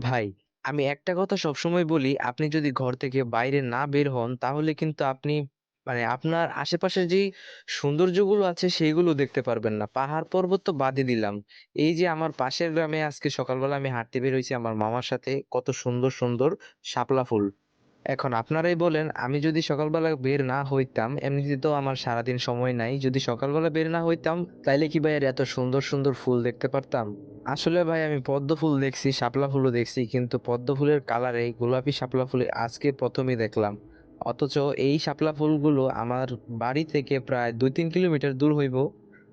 ভাই, আমি একটা কথা সবসময় বলি, আপনি যদি ঘর থেকে বাইরে না বের হন, তাহলে কিন্তু আপনি মানে আপনার আশেপাশের যেই সৌন্দর্যগুলো আছে, সেইগুলো দেখতে পারবেন না। পাহাড়-পর্বত তো বাদই দিলাম। এই যে আমার পাশের গ্রামে আজকে সকালবেলা আমি হাঁটতে বের হইছি আমার মামার সাথে, কত সুন্দর, সুন্দর শাপলা ফুল। এখন আপনারাই বলেন, আমি যদি সকালবেলা বের না হইতাম, এমনিতে তো আমার সারাদিন সময় নাই। যদি সকালবেলা বের না হইতাম, তাইলে কি ভাই আর এত সুন্দর, সুন্দর ফুল দেখতে পারতাম? আসলে ভাই আমি পদ্ম ফুল দেখছি, শাপলা ফুলও দেখছি। কিন্তু পদ্ম ফুলের কালারে গোলাপি শাপলা ফুল আজকে ১ম ই দেখলাম। অথচ এই শাপলা ফুলগুলো আমার বাড়ি থেকে প্রায় ২-৩ কিলোমিটার দূর হইব।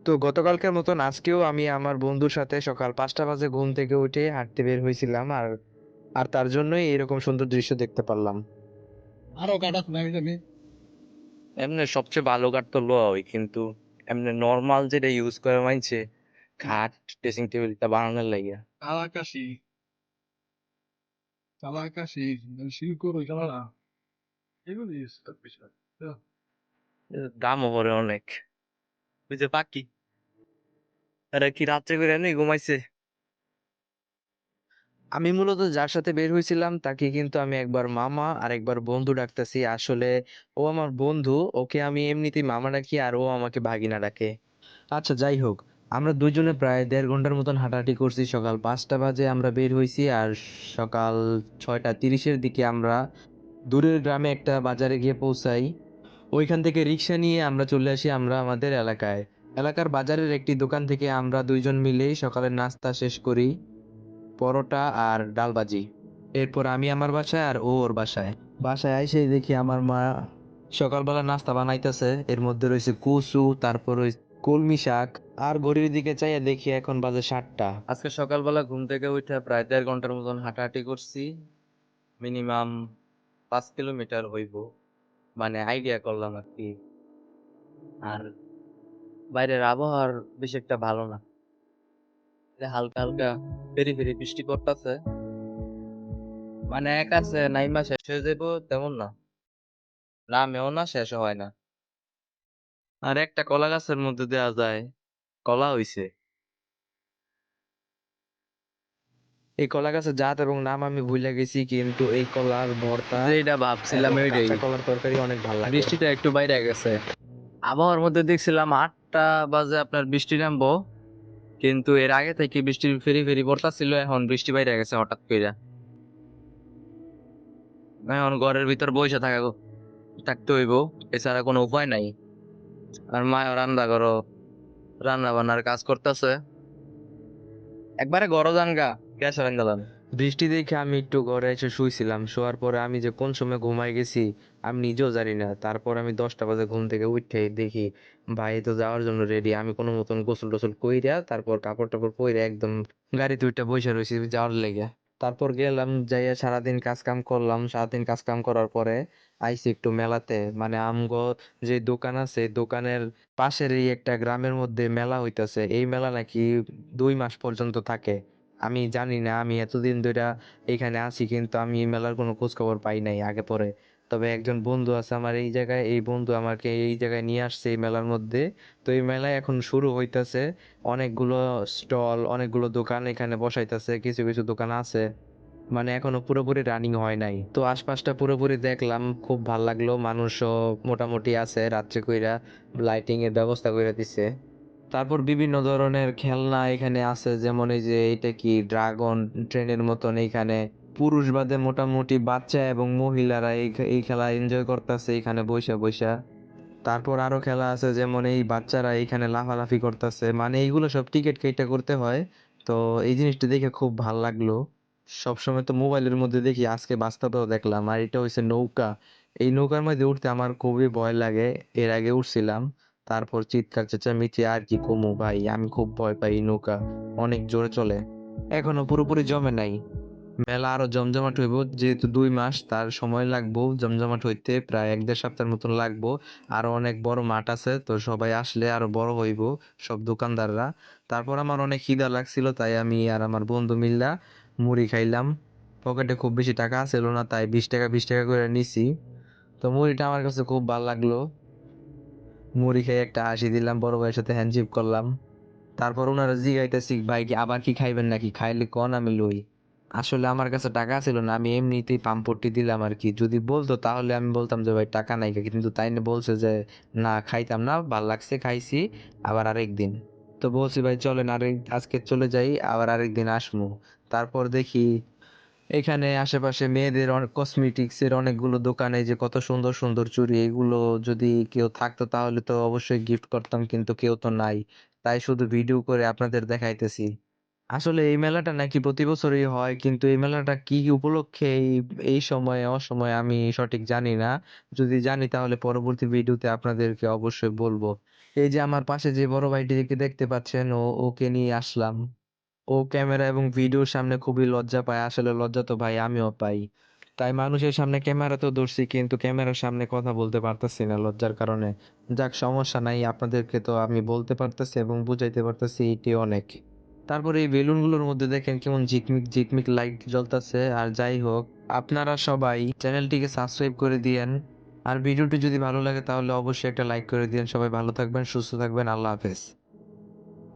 তো গতকালকের মতন আজকেও আমি আমার বন্ধুর সাথে সকাল ৫ঃ০০ বাজে ঘুম থেকে উঠে হাঁটতে বের হয়েছিলাম আর, আর তার জন্যই এরকম সুন্দর দৃশ্য দেখতে পারলাম। আরও নাই জানি। এমনে সবচেয়ে ভালো কাঠ তো লউই কিন্তু এমনি নরমাল যেটা ইউজ করে মাইনষে খাট, ড্রেসিং টেবিলটা বানানোর লাইগা। কালাকাশি। কালাকাশি, শিলকুড়ি কালারা। এগুলি। এর দামও পড়ে অনেক। ওই যে আরে কি রাত্রে করে এমনি ঘুমাইছে? আমি মূলত যার সাথে বের হয়েছিলাম তাকে কিন্তু আমি একবার মামা আর একবার বন্ধু ডাকতেছি। আসলে ও আমার বন্ধু, ওকে আমি এমনিতেই মামা ডাকি আর ও আমাকে ভাগিনা ডাকে। আচ্ছা যাই হোক, আমরা দুজনে প্রায় দেড় ঘণ্টার মতন হাঁটাহাঁটি করছি। সকাল ৫ঃ০০ বাজে আমরা বের হয়েছি আর সকাল ছয়টা তিরিশের দিকে আমরা দূরের গ্রামে একটা বাজারে গিয়ে পৌঁছাই। ওইখান থেকে রিক্সা নিয়ে আমরা চলে আসি আমরা আমাদের এলাকায়। এলাকার বাজারের একটি দোকান থেকে আমরা ২ জন মিলেই সকালের নাস্তা শেষ করি। পরোটা আর ডাল ভাজি। এরপর আমি আমার বাসায় আর ও ওর বাসায়। বাসায় আইসে দেখি আমার মা সকালবেলা নাস্তা বানাইতেছে। এর মধ্যে রয়েছে কচু, তারপর কলমি শাক। আর ঘড়ির দিকে চাইয়া দেখি এখন বাজে ৭ঃ০০ আজকে সকালবেলা ঘুম থেকে উঠে প্রায় ১.৫ ঘণ্টার মতন হাঁটাহাঁটি করছি। মিনিমাম ৫ কিলোমিটার হইব। মানে আইডিয়া করলাম আর কি আর বাইরের আবহাওয়ার বেশি একটা ভালো না। হালকা, হালকা ফেরি, ফেরি বৃষ্টি পড়তাছে। মানে এক আছে নাইমা শেষ হয়ে যাইবো তেমন না। নামেও না শেষও হয় না। আর একটা কলা গাছের মধ্যে দেয়া যায়, কলা হইছে। এই কলা গাছের জাত এবং নাম আমি ভুলে গেছি কিন্তু এই কলার ভর্তা যেটা ভাবছিলাম কাঁচা কলার তরকারি অনেক ভালো লাগে। বৃষ্টিটা একটু বাইরে গেছে আবহাওয়ার মধ্যে দেখছিলাম আটটা বাজে আপনার বৃষ্টি নামবো কিন্তু এর আগে থেকে বৃষ্টির ফেরি ফেরি পড়তাছিল, এখন বৃষ্টি বাইরে গেছে হঠাৎ করে এখন ঘরের ভিতর বসে থাকা থাকতে হইব, এছাড়া কোনো উপায় নাই। আর মায় রান্না করো রান্না বান্নার কাজ করতেছে। একবারে গরো জানগা গ্যাস রান্না বৃষ্টি দেখে আমি একটু ঘরে এসে শুইছিলাম। শোয়ার পরে আমি যে কোন সময় ঘুমায় গেছি, আমি নিজেও জানি না। তারপর আমি ১০টা বাজে ঘুম থেকে উঠে দেখি, ভাই তো যাওয়ার জন্য রেডি। আমি কোনো মতন গোসল-টোসল কইরা তারপর কাপড়-টাপড় পইরা একদম গাড়িতে উইঠা বইসা রইছি যাওয়ার লেগে তারপর গেলাম, যাইয়া সারাদিন কাজ-কাম করলাম। সারাদিন কাজ-কাম করার পরে আইসি একটু মেলাতে। মানে আমগো যে দোকান আছে, দোকানের পাশেরই একটা গ্রামের মধ্যে মেলা হইতাছে। এই মেলা নাকি দুই মাস পর্যন্ত থাকে। আমি জানি না। আমি এতদিন ধইরা এইখানে আছি কিন্তু আমি এই মেলার কোনো খোঁজখবর পাই নাই আগে পরে। তবে একজন বন্ধু আছে আমার এই জায়গায়। এই বন্ধু আমাকে এই জায়গায় নিয়ে আসছে এই মেলার মধ্যে। তো এই মেলায় এখন শুরু হইতাছে। অনেকগুলো স্টল, অনেকগুলো দোকান এখানে বসাইতাছে। কিছু, কিছু দোকান আছে। মানে এখনও পুরোপুরি রানিং হয় নাই। তো আশপাশটা পুরোপুরি দেখলাম। খুব ভালো লাগল। মানুষও মোটামুটি আছে রাত্রে কইরা লাইটিং এর ব্যবস্থা কইরা দিছে। তারপর বিভিন্ন ধরনের খেলনা এখানে আছে, যেমন এই যে এইটা কি ড্রাগন ট্রেনের মতন এইখানে। পুরুষ বাদে মোটামুটি বাচ্চা এবং মহিলারা এই এই খেলা এনজয় করতেছে এখানে বইসা বইসা। তারপর আরও খেলা আছে, যেমন এই বাচ্চারা এইখানে লাফালাফি করতেছে। মানে এইগুলো সব টিকিট কেটে করতে হয়। তো এই জিনিসটা দেখে খুব ভালো লাগল। সবসময় তো মোবাইলের মধ্যে দেখি, আজকে বাস্তবেও দেখলাম। আর এটা হচ্ছে নৌকা। এই নৌকার মধ্যে উঠতে আমার খুবই ভয় লাগে। এর আগে উঠছিলাম। তারপর চিৎকার, চেঁচামেচি আর কি কমু ভাই, আমি খুব ভয় পাই নৌকা, অনেক জোরে চলে। এখনও পুরোপুরি জমে নাই। মেলা আরও জমজমাট হইব, যেহেতু দুই মাস, তার সময় লাগবো, জমজমাট হইতে প্রায় এক দেড় সপ্তাহের মতন লাগবো। আরও অনেক বড় মাঠ আছে, তো সবাই আসলে আরও বড় হইব, সব দোকানদাররা। তারপর আমার অনেক খিদা লাগছিল, তাই আমি আর আমার বন্ধু মিল্লা মুড়ি খাইলাম। পকেটে খুব বেশি টাকা ছিল না, তাই বিশ টাকা বিশ টাকা করে নিছি। তো মুড়িটা আমার কাছে খুব ভালো লাগল। মুড়ি খেয়ে একটা হাসি দিলাম, বড় ভাইয়ের সাথে হ্যান্ডশেক করলাম। তারপর ওনারা জিগাইতেছি, ভাই কি আবার কি খাইবেন নাকি? খাইলে কন আমি লই? আসলে আমার কাছে টাকা ছিল না, আমি এমনিতেই পাম্পটি দিলাম আর কি। যদি বলতো তাহলে আমি বলতাম যে, ভাই, টাকা নাই কিন্তু তাই না বলছে যে, না, খাইতাম না, ভালো লাগছে, খাইছি, আবার আরেক দিন। তো বলছি, ভাই, চলেন, আরেক, আজকে চলে যাই, আবার আরেক দিন আসমু। তারপর দেখি এখানে আশেপাশে মেয়েদের অনেক কসমেটিক্স এর অনেকগুলো দোকানে যে কত সুন্দর সুন্দর চুড়ি, এগুলো যদি কেউ থাকতো তাহলে তো অবশ্যই গিফট করতাম, কিন্তু কেউ তো নাই। তাই শুধু ভিডিও করে আপনাদের দেখাইতেছি। আসলে এই মেলাটা নাকি প্রতি বছরই হয়, কিন্তু এই মেলাটা কি উপলক্ষে, এই এই সময়ে, অসময়ে আমি সঠিক জানি না। যদি জানি তাহলে পরবর্তী ভিডিওতে আপনাদেরকে অবশ্যই বলব। এই যে আমার পাশে যে বড় ভাইটিকে দেখতে পাচ্ছেন, ও, ওকে নিয়ে আসলাম। ও ক্যামেরা এবং ভিডিওর সামনে খুবই লজ্জা পায়। আসলে লজ্জা তো ভাই, আমিও পাই। তাই মানুষের সামনে ক্যামেরা তো ধরছি, কিন্তু ক্যামেরার সামনে কথা বলতে পারতাছি না লজ্জার কারণে। যাক, সমস্যা নাই, আপনাদেরকে তো আমি বলতে পারতাছি এবং বুঝাইতে পারতাছি, এটি অনেক। তারপরে এই বেলুনগুলোর মধ্যে দেখেন কেমন ঝিকমিক ঝিকমিক লাইট জ্বলতেছে। আর যাই হোক, আপনারা সবাই চ্যানেলটিকে সাবস্ক্রাইব করে দিয়েন। আর ভিডিওটি যদি ভালো লাগে তাহলে অবশ্যই একটা লাইক করে দিয়েন। সবাই ভালো থাকবেন, সুস্থ থাকবেন, আল্লাহ হাফেজ।